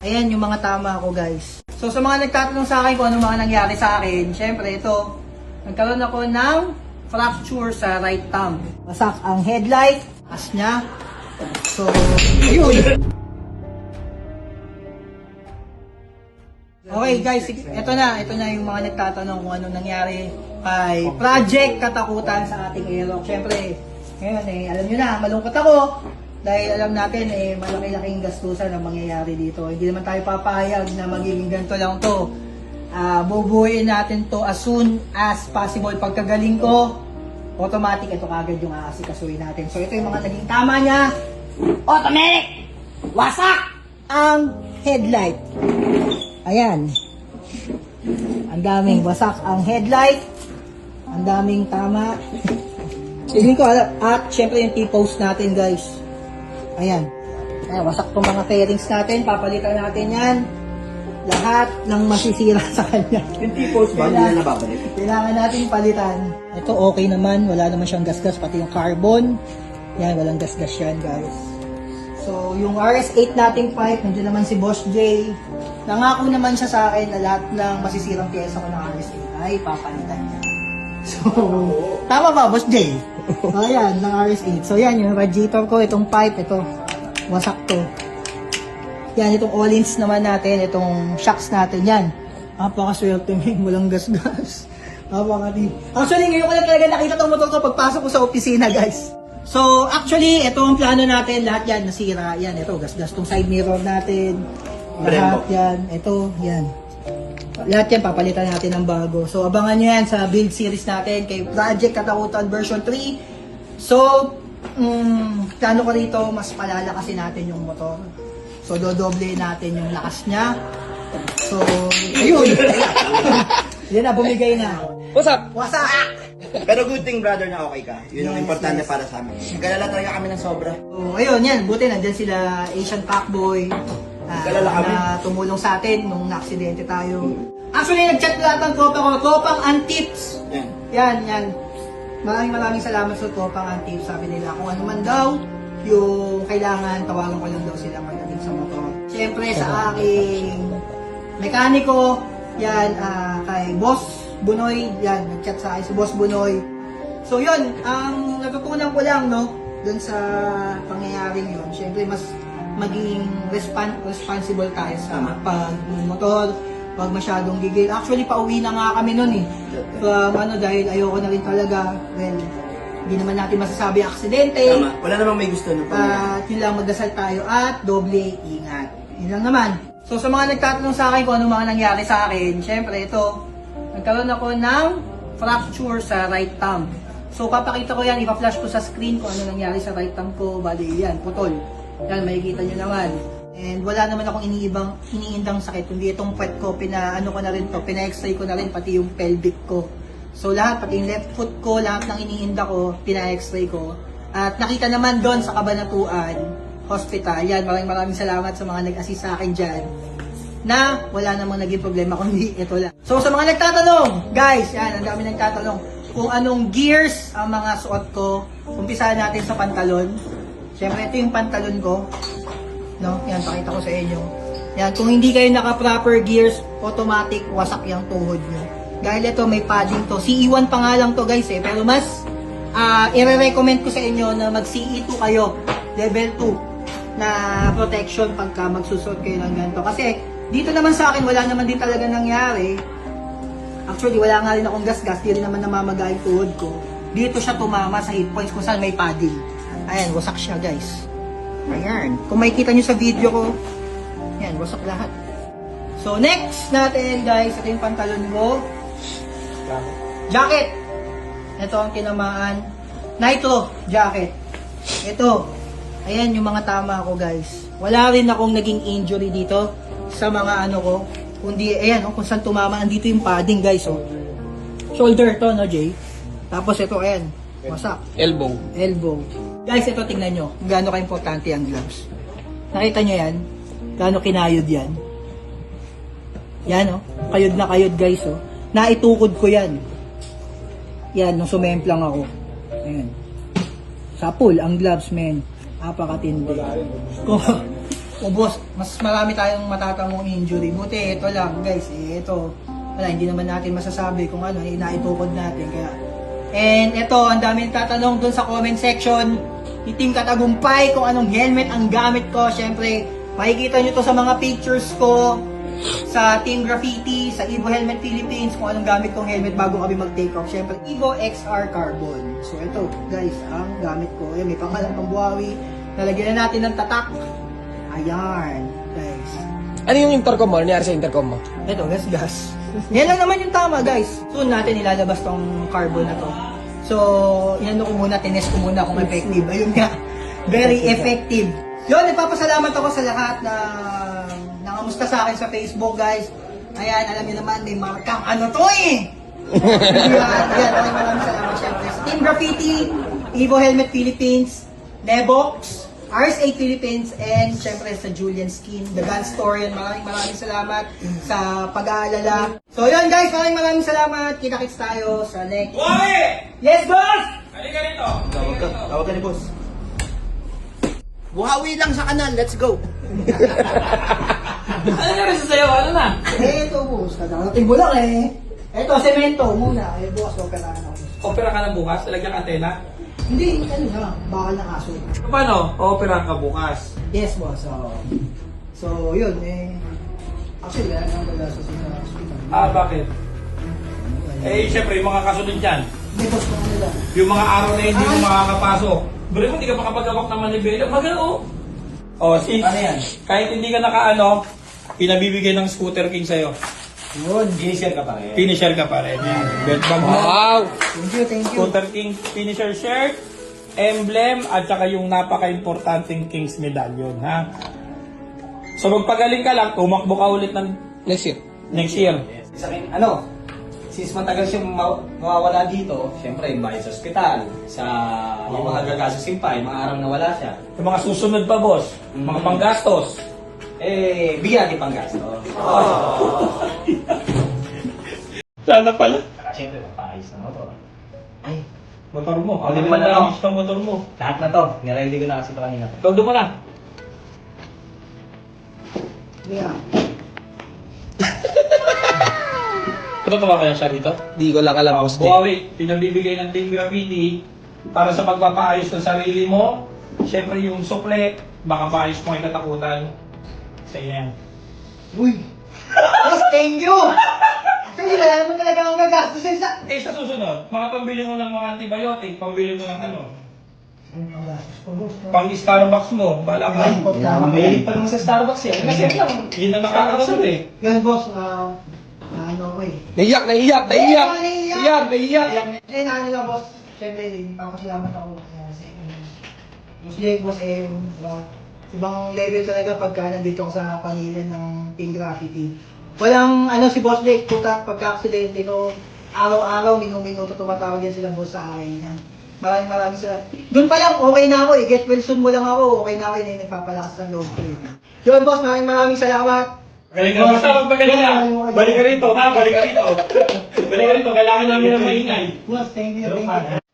Ayan yung mga tama ko guys. So sa mga nagtatanong sa akin kung ano mga nangyari sa akin, syempre ito, nagkaroon ako ng fracture sa right thumb. Wasak ang headlight, as niya. So, ayun. Okay guys, ito na, ito na yung mga nagtatanong kung ano nangyari kay Project Katakutan sa ating Aerox. Syempre, ngayon eh, alam nyo na, malungkot ako dahil alam natin eh, malaki-laking gastusan ang mangyayari dito. Hindi naman tayo papayag na magiging ganito lang to. Ah, bubuhayin natin to as soon as possible. Pagkagaling ko, automatic ito kagad yung aasikasuhin natin. So ito yung mga naging tama niya. Automatic! Wasak! Ang headlight. Ayan. Ang daming wasak ang headlight. Ang daming tama. Hindi ko alam. At syempre yung T-post natin guys. Ayan. Ayan, wasak tong mga fairings natin. Papalitan natin yan. Lahat ng masisira sa kanya. Yung T-post ba, hindi na nababalik? Kailangan natin palitan. Ito okay naman, wala naman siyang gasgas, pati yung carbon. Yan, walang gasgas yan guys. So, yung RS8 nating pipe, nandiyan naman si Boss J. Nangako naman siya sa akin na lahat ng masisirang pyesa ko ng RS8 ay papalitan niya. So, tama ba, Boss J? Ayan, ng RS8. So, yan, yung radiator ko, itong pipe, ito, wasak to. Yan, itong all-ins naman natin, itong shocks natin, yan. Napakaswerte mo, walang gasgas. Napakati. Actually, ngayon ko lang talaga nakita itong motor ko pagpasok ko sa opisina, guys. So, actually, ito ang plano natin. Lahat yan, nasira. Yan, ito, gasgas tong side mirror natin. Lahat yan. Ito, yan. Lahat yan, papalitan natin ng bago. So, abangan nyo yan sa build series natin kay Project Katakutan version 3. So, mm, plano ko rito, mas palalakasin natin yung motor. So, dodoble natin yung lakas niya. So, ayun. yan na, bumigay na. What's up? Wasa! Pero good thing brother na okay ka. Yun ang Yes, importante yes. para sa amin. Nagkalala talaga kami ng sobra. So, ayun, yan. Buti nandyan sila Asian Packboy. Ah, Nagkalala kami. na tumulong sa atin nung na-aksidente tayo. Actually, nag-chat lahat ng tropa ko. Tropang Antips. Yan. Yan, yan. Maraming maraming salamat sa Tropang Antips. Sabi nila kung ano man daw yung kailangan, tawagan ko lang daw sila pagdating sa motor. Siyempre, sa aking mekaniko, yan, ah, kay Boss Bunoy, yan, nag-chat sa akin si Boss Bunoy. So yun, ang natutunan ko lang, no, dun sa pangyayaring yun, syempre mas maging respon- responsible tayo sa pagmotor, wag masyadong gigil. Actually, pauwi na nga kami nun eh. From ano, dahil ayoko na rin talaga, well, hindi naman natin masasabi aksidente. Tama. Wala namang may gusto nung At pangyayari. yun lang, magdasal tayo at doble ingat. Yun lang naman. So sa mga nagtatanong sa akin kung ano mga nangyari sa akin, syempre ito, nagkaroon ako ng fracture sa right thumb. So papakita ko yan, ipa-flash ko sa screen kung ano nangyari sa right thumb ko. Bali yan, putol. Yan, makikita nyo naman. And wala naman akong iniibang, iniindang sakit, kundi itong puwet ko, pina, ano ko na rin to, pina-x-ray ko na rin, pati yung pelvic ko. So lahat, pati yung left foot ko, lahat ng iniinda ko, pina-x-ray ko. At nakita naman doon sa Kabanatuan Hospital, yan, maraming maraming salamat sa mga nag-assist sa akin dyan, na wala namang naging problema kundi ito lang. So sa mga nagtatanong, guys, yan, ang dami nagtatanong, kung anong gears ang mga suot ko, umpisahan natin sa pantalon. Siyempre, ito yung pantalon ko. No? Yan, pakita ko sa inyo. Yan, kung hindi kayo naka-proper gears, automatic wasak yung tuhod nyo. Dahil ito, may padding to. CE1 pa nga lang to guys eh. Pero mas, ah i-recommend ko sa inyo na mag-CE2 kayo. Level 2 na protection pagka magsusot kayo ng ganito. Kasi, dito naman sa akin, wala naman din talaga nangyari. Actually, wala nga rin akong gas-gas. Di rin naman namamaga yung tuhod ko. Dito siya tumama sa hip points kung saan may padding. Ayan, wasak siya guys. Ayan. Kung makikita nyo sa video ko, yan, wasak lahat. So, next natin guys, ito yung pantalon ko. Jacket. Ito ang tinamaan. Nitro jacket. Ito. Ayan yung mga tama ko guys. Wala rin akong naging injury dito sa mga ano ko. Kundi, ayan, oh, kung saan tumama, andito yung padding guys, oh. Shoulder to, no, Jay? Tapos ito, ayan, wasak Elbow. elbow. Guys, ito tingnan nyo. Kung gaano ka-importante ang gloves. Nakita nyo yan? Gaano kinayod yan? Yan, oh. Kayod na kayod, guys, oh. Naitukod ko yan. Yan, nung sumemplang ako. Ayan. Sa pool, ang gloves, men. Apakatindi. Kung, ubos. Mas marami tayong matatamong injury. Buti, ito lang, guys. Eh, ito. Wala, hindi naman natin masasabi kung ano, eh, naitukod natin. Kaya, and ito, ang dami nagtatanong dun sa comment section ni Team Katagumpay kung anong helmet ang gamit ko. Siyempre, makikita nyo to sa mga pictures ko sa Team Graffiti, sa Evo Helmet Philippines, kung anong gamit kong helmet bago kami mag-take off. Siyempre, Evo XR Carbon. So, ito, guys, ang gamit ko. Ayan, may pangalan pang buhawi. Nalagyan na natin ng tatak. Ayan. Ano yung intercom mo? Ano sa intercom mo? Ito, gas gas. Yan lang naman yung tama, guys. Soon natin ilalabas tong carbon na to. So, inano ko muna, tinest ko muna kung effective. Ayun nga, very effective. Yun, nagpapasalamat ako sa lahat na nangamusta sa akin sa Facebook, guys. Ayan, alam niyo naman, may markang ano to eh! ayan, ayan, maraming maraming salamat syempre Team Graffiti, Evo Helmet Philippines, Nebox, RS8 Philippines, and syempre sa Julian Skin, The Gun Store, yan. Maraming maraming salamat sa pag-aalala. So yun guys, maraming maraming salamat. Kita-kits tayo sa next. Buhawi! Yes, boss! Halika rito! Tawag ka, tawag ka ni boss. Buhawi lang sa kanal, let's go. Ano nangyari sa sayo? Ano na? Eh, ito boss. Kadarating mo lang eh. Ito, semento muna. Eh, boss, operahan ako. Opera ka na bukas? Talagyan ka antena? Hindi, ano na, bakal ng aso. Paano? Opera ka bukas. Yes, boss. So, so yun, eh. Actually, wala nang wala sa hospital. Ah, bakit? Eh, syempre, yung mga kasunod dyan. Hindi, boss, mga nila. Yung mga araw na hindi mo makakapasok. Bro, hindi ka makapagawak ng manibela. Magano? Oh, si, Ano yan? kahit hindi ka nakaano, pinabibigay ng Scooter King sa'yo. Yun. Finisher ka pa rin. Finisher ka pa rin. Yan. Belt bag mo. Wow! Thank you, thank you. Scooter King finisher shirt, emblem, at saka yung napaka-importanting King's medallion, ha? So magpagaling ka lang, tumakbo ka ulit ng Next year. next year. Sa akin, ano, since matagal siyang ma- mawawala dito, syempre, yung bayad sa ospital, sa yung mga gagastusin pa, yung mga araw na wala siya, Yung mga susunod pa, boss, mga Mm. panggastos. Eh, bigyan natin pang gasto. Sana pala. Siyempre, papaayos na motor. Ay, Motor mo. Oh, Ano di naman na- ang ng motor mo? lahat na to. Niready ko na kasi ito kanina. Todo mo na. Yeah. Totoo kaya siya dito? Di ko lang alam, boss. Nick. Buhawi, pinabibigay ng Team Graffiti para sa pagpapaayos ng sarili mo. Siyempre yung sukle, baka paayos mo yung katakutan. Sa iyo yan. Uy! Boss, thank you! Kasi wala naman talaga akong gagastusin sa... Eh sa susunod, mga pambili mo ng mga antibiotic, pambili mo ng ano, pang Starbucks mo, bala ka. Mahilig pa naman sa Starbucks yan. Kasi lang. Yun ang nakakasunod eh. Yan, boss. ah, ano ko eh. Naiyak, naiyak, naiyak! Naiyak! Naiyak, naiyak! Eh, naano lang, boss. Siyempre, papasalamat ako uh, sa inyo. Boss Jake, boss M, diba? Ibang level talaga pagka nandito ako sa pangilan ng Team Graffiti. Walang, ano, si Boss Jake, puta, pagka-aksidente ko, araw-araw, minuto-minuto tumatawag yan sila boss sa akin. Yan. Maraming maraming sa... Doon pa lang, okay na ako eh. Get well soon mo lang ako. Okay na ako eh. Nagpapalakas ng loob ko eh. Yun, boss, maraming maraming salamat. Galing ka. Basta magpagaling ka. Balik ka rito, ha? Balik ka rito. Balik ka rito. Kailangan namin ng maingay. Boss, thank you, thank you.